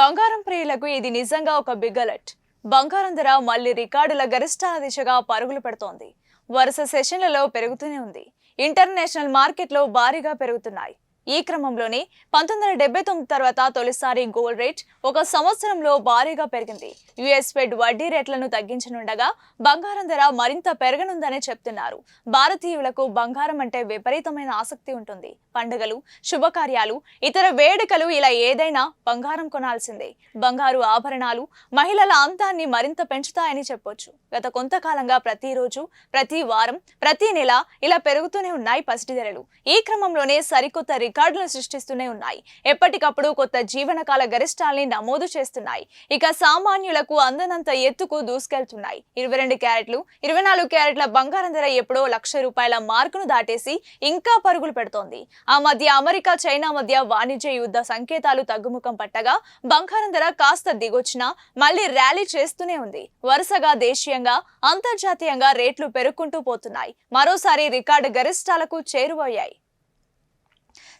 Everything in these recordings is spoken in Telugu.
బంగారం ప్రియులకు ఇది నిజంగా ఒక బిగ్ అలర్ట్. బంగారం ధర మళ్ళీ రికార్డుల గరిష్టాల దిశగా పరుగులు పెడుతోంది. వరుస సెషన్లలో పెరుగుతూనే ఉంది. ఇంటర్నేషనల్ మార్కెట్లో భారీగా పెరుగుతున్నాయి. ఈ క్రమంలోనే పంతొమ్మిది వందల డెబ్బై తొమ్మిది తర్వాత తొలిసారి గోల్డ్ రేట్ ఒక సంవత్సరంలో భారీగా పెరిగింది. యుఎస్ ఫెడ్ వడ్డీ రేట్లను తగ్గించనుండగా బంగారం ధర మరింత పెరగనుందని చెప్తున్నారు. భారతీయులకు బంగారం అంటే విపరీతమైన ఆసక్తి ఉంటుంది. పండుగలు శుభకార్యాలు ఇతర వేడుకలు ఇలా ఏదైనా బంగారం కొనాల్సిందే. బంగారు ఆభరణాలు మహిళల అంతాన్ని మరింత పెంచుతాయని చెప్పొచ్చు. గత కొంతకాలంగా ప్రతిరోజు ప్రతి వారం ప్రతి నెల ఇలా పెరుగుతూనే ఉన్నాయి పసిటి ధరలు. ఈ క్రమంలోనే సరికొత్త రికార్డులను సృష్టిస్తూనే ఉన్నాయి. ఎప్పటికప్పుడు కొత్త జీవనకాల గరిష్టాల్ని నమోదు చేస్తున్నాయి. ఇక సామాన్యులకు అందనంత ఎత్తుకు దూసుకెళ్తున్నాయి. ఇరవై రెండు క్యారెట్లు ఇరవై నాలుగు క్యారెట్ల బంగారం ధర ఎప్పుడో లక్ష రూపాయల మార్కును దాటేసి ఇంకా పరుగులు పెడుతోంది. ఆ మధ్య అమెరికా చైనా మధ్య వాణిజ్య యుద్ధ సంకేతాలు తగ్గుముఖం పట్టగా బంగారం ధర కాస్త దిగొచ్చినా మళ్ళీ ర్యాలీ చేస్తూనే ఉంది. వరుసగా దేశీయంగా అంతర్జాతీయంగా రేట్లు పెరుక్కుంటూ పోతున్నాయి. మరోసారి రికార్డు గరిష్టాలకు చేరువయ్యాయి.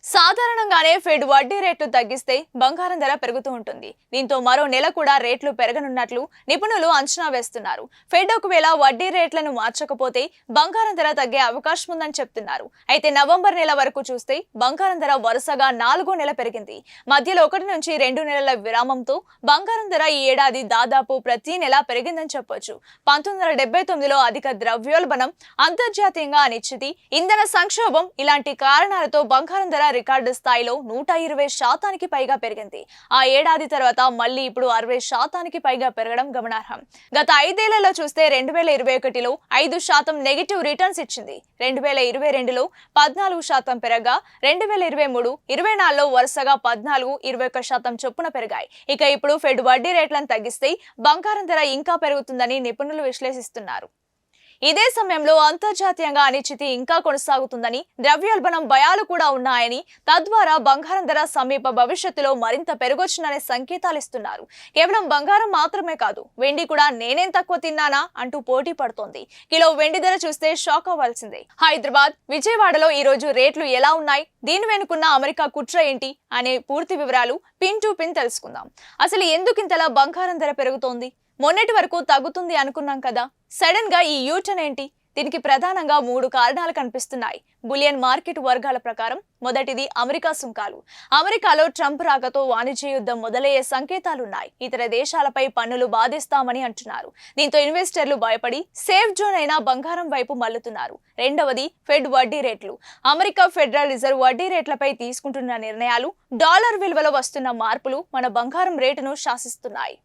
సాధారణంగానే ఫెడ్ వడ్డీ రేట్లు తగ్గిస్తే బంగారం ధర పెరుగుతూ ఉంటుంది. దీంతో మరో నెల కూడా రేట్లు పెరగనున్నట్లు నిపుణులు అంచనా వేస్తున్నారు. ఫెడ్ ఒకవేళ వడ్డీ రేట్లను మార్చకపోతే బంగారం ధర తగ్గే అవకాశం ఉందని చెప్తున్నారు. అయితే నవంబర్ నెల వరకు చూస్తే బంగారం ధర వరుసగా నాలుగో నెల పెరిగింది. మధ్యలో ఒకటి నుంచి రెండు నెలల విరామంతో బంగారం ధర ఈ ఏడాది దాదాపు ప్రతి నెల పెరిగిందని చెప్పొచ్చు. పంతొమ్మిది వందల డెబ్బై తొమ్మిదిలో అధిక ద్రవ్యోల్బణం అంతర్జాతీయంగా అనిశ్చితి ఇంధన సంక్షోభం ఇలాంటి కారణాలతో బంగారం ధర రికార్డు స్థాయిలో నూట ఇరవై శాతానికి పైగా పెరిగింది. ఆ ఏడాది తర్వాత మళ్ళీ ఇప్పుడు అరవై శాతానికి పైగా పెరగడం గమనార్హం. గత ఐదేళ్ళలో చూస్తే రెండు వేల ఇరవై ఒకటిలో ఐదు శాతం నెగిటివ్ రిటర్న్స్ ఇచ్చింది. రెండు వేల ఇరవై రెండులో పద్నాలుగు శాతం పెరగగా రెండు వేల ఇరవై మూడు ఇరవై నాలుగులో వరుసగా పద్నాలుగు ఇరవై ఒక్క శాతం చొప్పున పెరిగాయి. ఇక ఇప్పుడు ఫెడ్ వడ్డీ రేట్లను తగ్గిస్తే బంగారం ధర ఇంకా పెరుగుతుందని నిపుణులు విశ్లేషిస్తున్నారు. ఇదే సమయంలో అంతర్జాతీయంగా అనిశ్చితి ఇంకా కొనసాగుతుందని ద్రవ్యోల్బణం భయాలు కూడా ఉన్నాయని తద్వారా బంగారం ధర సమీప భవిష్యత్తులో మరింత పెరగొచ్చుననే సంకేతాలు ఇస్తున్నారు. కేవలం బంగారం మాత్రమే కాదు వెండి కూడా నేనేం తక్కువ తిన్నానా అంటూ పోటీ పడుతోంది. కిలో వెండి ధర చూస్తే షాక్ అవ్వాల్సిందే. హైదరాబాద్ విజయవాడలో ఈ రోజు రేట్లు ఎలా ఉన్నాయి? దీని వెనుకున్న అమెరికా కుట్ర ఏంటి? అనే పూర్తి వివరాలు పిన్ టు పిన్ తెలుసుకుందాం. అసలు ఎందుకింతలా బంగారం ధర పెరుగుతోంది? మొన్నటి వరకు తగ్గుతుంది అనుకున్నాం కదా. సడన్గా ఈ యూటర్న్ ఏంటి? దీనికి ప్రధానంగా మూడు కారణాలు కనిపిస్తున్నాయి. బులియన్ మార్కెట్ వర్గాల ప్రకారం మొదటిది అమెరికా సుంకాలు. అమెరికాలో ట్రంప్ రాకతో వాణిజ్య యుద్ధం మొదలయ్యే సంకేతాలున్నాయి. ఇతర దేశాలపై పన్నులు బాధిస్తామని అంటున్నారు. దీంతో ఇన్వెస్టర్లు భయపడి సేఫ్ జోన్ అయిన బంగారం వైపు మల్లుతున్నారు రెండవది ఫెడ్ వడ్డీ రేట్లు. అమెరికా ఫెడరల్ రిజర్వ్ వడ్డీ రేట్లపై తీసుకుంటున్న నిర్ణయాలు డాలర్ విలువలో వస్తున్న మార్పులు మన బంగారం రేటును శాసిస్తున్నాయి.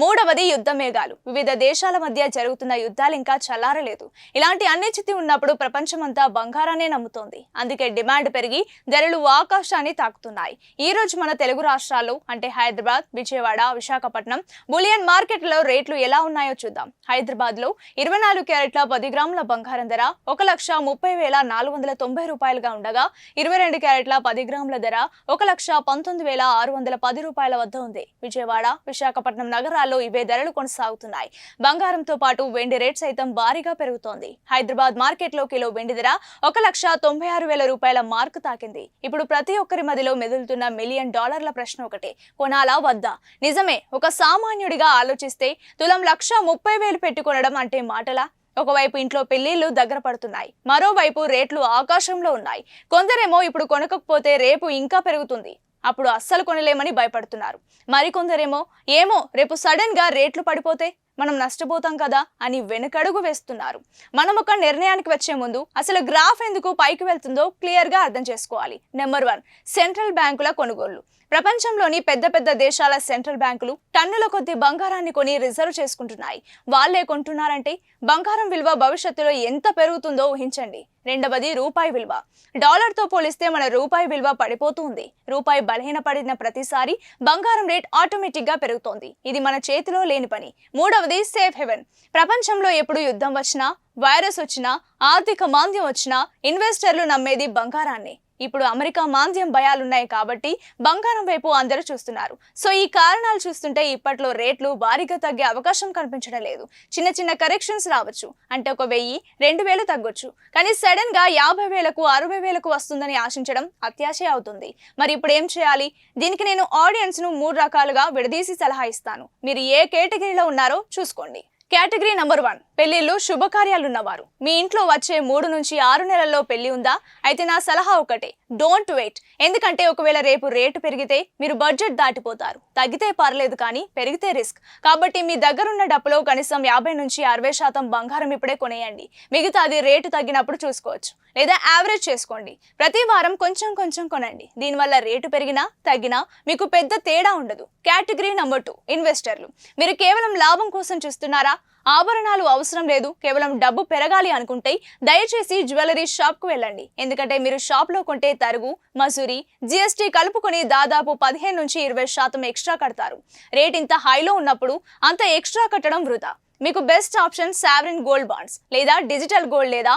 మూడవది యుద్ధ మేఘాలు వివిధ దేశాల మధ్య జరుగుతున్న యుద్ధాలు ఇంకా చల్లారలేదు. ఇలాంటి అనిశ్చితి ఉన్నప్పుడు ప్రపంచమంతా బంగారాన్ని నమ్ముతోంది. అందుకే డిమాండ్ పెరిగి ధరలు ఆకాశాన్ని తాకుతున్నాయి. ఈ రోజు మన తెలుగు రాష్ట్రాల్లో అంటే హైదరాబాద్ విజయవాడ విశాఖపట్నం బులియన్ మార్కెట్లో రేట్లు ఎలా ఉన్నాయో చూద్దాం. హైదరాబాద్లో ఇరవై నాలుగు క్యారెట్ల పది గ్రాముల బంగారం ధర ఒక లక్ష ముప్పై వేల నాలుగు వందల తొంభై రూపాయలుగా ఉండగా ఇరవై రెండు క్యారెట్ల పది గ్రాముల ధర ఒక లక్ష పంతొమ్మిది వేల ఆరు వందల పది రూపాయల వద్ద ఉంది. విజయవాడ విశాఖపట్నం నగరాల్లో ఇవే ధరలు కొనసాగుతున్నాయి. బంగారంతో పాటు వెండి రేట్ సైతం భారీగా పెరుగుతోంది. హైదరాబాద్ మార్కెట్లో కిలో వెండి ధర ఒక లక్ష తొంభై ఆరు వేల రూపాయల మార్కు తాకింది. ఇప్పుడు ప్రతి ఒక్కరి మదిలో మెదులుతున్న మిలియన్ డాలర్ల ప్రశ్న ఒకటే కొనాలా వద్దా? నిజమే ఒక సామాన్యుడిగా ఆలోచిస్తే తులం లక్ష ముప్పై వేలు పెట్టుకొనడం అంటే మాటలా? ఒకవైపు ఇంట్లో పెళ్ళిళ్ళు దగ్గర పడుతున్నాయి మరోవైపు రేట్లు ఆకాశంలో ఉన్నాయి. కొందరేమో ఇప్పుడు కొనకపోతే రేపు ఇంకా పెరుగుతుంది. అప్పుడు అస్సలు కొనలేమని భయపడుతున్నారు. మరికొందరేమో ఏమో రేపు సడన్గా రేట్లు పడిపోతే మనం నష్టపోతాం కదా అని వెనుకడుగు వేస్తున్నారు. మనం ఒక నిర్ణయానికి వచ్చే ముందు అసలు గ్రాఫ్ ఎందుకు పైకి వెళ్తుందో క్లియర్గా అర్థం చేసుకోవాలి. నెంబర్ వన్ సెంట్రల్ బ్యాంకుల కొనుగోళ్ళు. ప్రపంచంలోని పెద్ద పెద్ద దేశాల సెంట్రల్ బ్యాంకులు టన్నుల కొద్ది బంగారాన్ని కొని రిజర్వ్ చేసుకుంటున్నాయి. వాళ్ళే కొంటున్నారంటే బంగారం విలువ భవిష్యత్తులో ఎంత పెరుగుతుందో ఊహించండి. రెండవది రూపాయి విలువ. డాలర్తో పోలిస్తే మన రూపాయి విలువ పడిపోతుంది. రూపాయి బలహీనపడిన ప్రతిసారి బంగారం రేట్ ఆటోమేటిక్గా పెరుగుతోంది. ఇది మన చేతిలో లేని పని. మూడవది సేఫ్ హెవెన్. ప్రపంచంలో ఎప్పుడు యుద్ధం వచ్చినా వైరస్ వచ్చినా ఆర్థిక మాంద్యం వచ్చినా ఇన్వెస్టర్లు నమ్మేది బంగారాన్ని. ఇప్పుడు అమెరికా మాంద్యం భయాలున్నాయి కాబట్టి బంగారం వైపు అందరూ చూస్తున్నారు. సో ఈ కారణాలు చూస్తుంటే ఇప్పట్లో రేట్లు భారీగా తగ్గే అవకాశం కనిపించడం లేదు. చిన్న చిన్న కరెక్షన్స్ రావచ్చు. అంటే ఒక వెయ్యి రెండు వేలు తగ్గొచ్చు. కానీ సడన్గా యాభై వేలకు అరవై వేలకు వస్తుందని ఆశించడం అత్యాశే అవుతుంది. మరి ఇప్పుడు ఏం చేయాలి? దీనికి నేను ఆడియన్స్ను మూడు రకాలుగా విడదీసి సలహా ఇస్తాను. మీరు ఏ కేటగిరీలో ఉన్నారో చూసుకోండి. Category number one. పెళ్ళిళ్ళు శుభకార్యాలున్నవారు. మీ ఇంట్లో వచ్చే మూడు నుంచి ఆరు నెలల్లో పెళ్ళి ఉందా? అయితే నా సలహా ఒకటే. Don't wait. ఎందుకంటే ఒకవేళ రేపు రేటు పెరిగితే మీరు బడ్జెట్ దాటిపోతారు. తగ్గితే పర్లేదు కానీ పెరిగితే రిస్క్. కాబట్టి మీ దగ్గరున్న డబ్బులో కనీసం యాభై నుంచి అరవై శాతం బంగారం ఇప్పుడే కొనేయండి. మిగతా అది రేటు తగ్గినప్పుడు చూసుకోవచ్చు. లేదా యావరేజ్ చేసుకోండి. ప్రతి వారం కొంచెం కొంచెం కొనండి. దీనివల్ల రేటు పెరిగినా తగ్గినా మీకు పెద్ద తేడా ఉండదు. కేటగిరీ నంబర్ టూ ఇన్వెస్టర్లు. మీరు కేవలం లాభం కోసం చూస్తున్నారా? ఆభరణాలు అవసరం లేదు కేవలం డబ్బు పెరగాలి అనుకుంటే దయచేసి జ్యువెలరీ షాప్కు వెళ్ళండి. ఎందుకంటే మీరు షాప్లో కొంటే తరుగు మసూరి జిఎస్టీ కలుపుకొని దాదాపు పదిహేను నుంచి ఇరవై శాతం ఎక్స్ట్రా కడతారు. రేట్ ఇంత హైలో ఉన్నప్పుడు అంత ఎక్స్ట్రా కట్టడం వృధా. మీకు best option sovereign gold bonds లేదా డిజిటల్ గోల్డ్ లేదా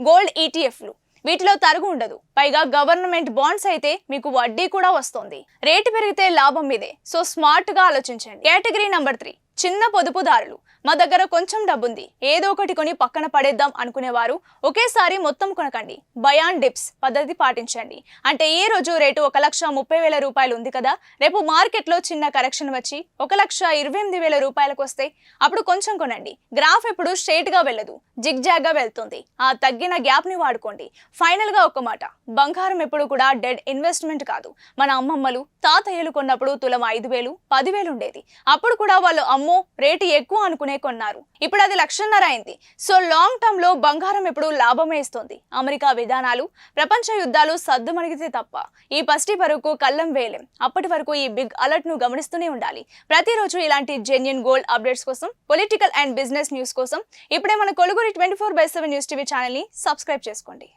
గోల్డ్ ఈటీఎఫ్లు వీటిలో తరుగు ఉండదు. పైగా గవర్నమెంట్ బాండ్స్ అయితే మీకు వడ్డీ కూడా వస్తుంది. రేటు పెరిగితే లాభం మీదే. సో స్మార్ట్గా ఆలోచించండి. Category number three. చిన్న పొదుపుదారులు మా దగ్గర కొంచెం డబ్బుంది. ఏదో ఒకటి కొని పక్కన పడేద్దాం అనుకునేవారు. ఒకేసారి మొత్తం కొనకండి. బయాన్ డిప్స్ పద్ధతి పాటించండి. అంటే ఏ రోజు రేటు ఒక లక్ష ముప్పై వేల రూపాయలు ఉంది కదా రేపు మార్కెట్లో చిన్న కరెక్షన్ వచ్చి ఒక లక్ష ఇరవై ఎనిమిది వేల రూపాయలకు వస్తే అప్పుడు కొంచెం కొనండి. గ్రాఫ్ ఎప్పుడు స్ట్రేట్గా వెళ్ళదు. జిగ్ జాగ్గా వెళ్తుంది. ఆ తగ్గిన గ్యాప్ని వాడుకోండి. ఫైనల్గా ఒక మాట. బంగారం ఎప్పుడు కూడా డెడ్ ఇన్వెస్ట్మెంట్ కాదు. మన అమ్మమ్మలు తాతయ్యలు కొన్నప్పుడు తులం ఐదు వేలు పదివేలు ఉండేది. అప్పుడు కూడా వాళ్ళు అమ్మో రేటు ఎక్కువ అనుకునే కొన్నారు. ఇప్పుడు అది లక్షన్నర అయింది. సో లాంగ్ టర్మ్లో బంగారం ఎప్పుడు లాభమే ఇస్తుంది. అమెరికా విధానాలు ప్రపంచ యుద్ధాలు సద్దుమణిగితే తప్ప ఈ పస్టి వరకు కళ్ళం వేయలేం. అప్పటి వరకు ఈ బిగ్ అలర్ట్ను గమనిస్తూనే ఉండాలి. ప్రతిరోజు ఇలాంటి జెన్యున్ గోల్డ్ అప్డేట్స్ కోసం పొలిటికల్ అండ్ బిజినెస్ న్యూస్ కోసం ఇప్పుడే మన కొలుగురి twenty four by seven news TV ఛానల్ని సబ్స్క్రైబ్ చేసుకోండి.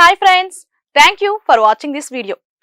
Hi friends thank you for watching this video